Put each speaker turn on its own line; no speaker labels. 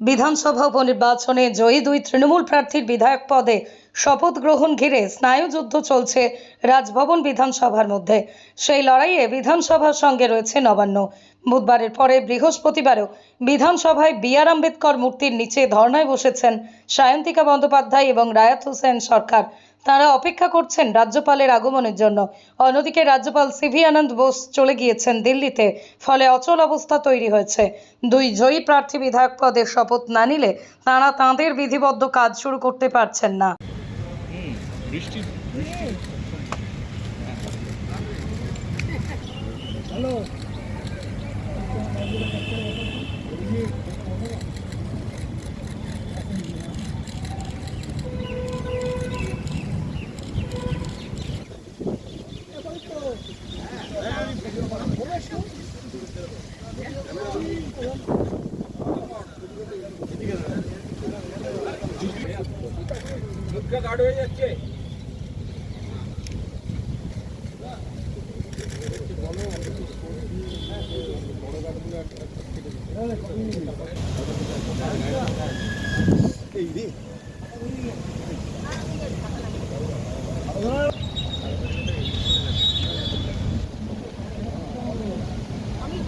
বিধানসভা উপনির্বাচনে জয়ী দুই তৃণমূল প্রার্থীর বিধায়ক পদে শপথ গ্রহণ ঘিরে স্নায়ুযুদ্ধ চলছে রাজভবন বিধানসভার মধ্যে। সেই লড়াইয়ে বিধানসভার সঙ্গে রয়েছে নবান্ন। বুধবারের পরে বৃহস্পতিবারও বিধানসভায় বি আর আম্বেদকর মূর্তির নিচে ধর্নায় বসেছেন সায়ন্তিকা বন্দ্যোপাধ্যায় এবং রায়াত হোসেন সরকার। তারা অপেক্ষা করছেন রাজ্যপালের আগমনের জন্য। অন্যদিকে রাজ্যপাল সিভি আনন্দ বোস চলে গিয়েছেন দিল্লিতে। ফলে অচল অবস্থা তৈরি হয়েছে। দুই জয়ী প্রার্থী বিধায়ক পদে শপথ না নিলে তাঁরা তাঁদের বিধিবদ্ধ কাজ শুরু করতে পারছেন না।
মুখটা গাঢ় হয়ে যাচ্ছে। এই রে আমি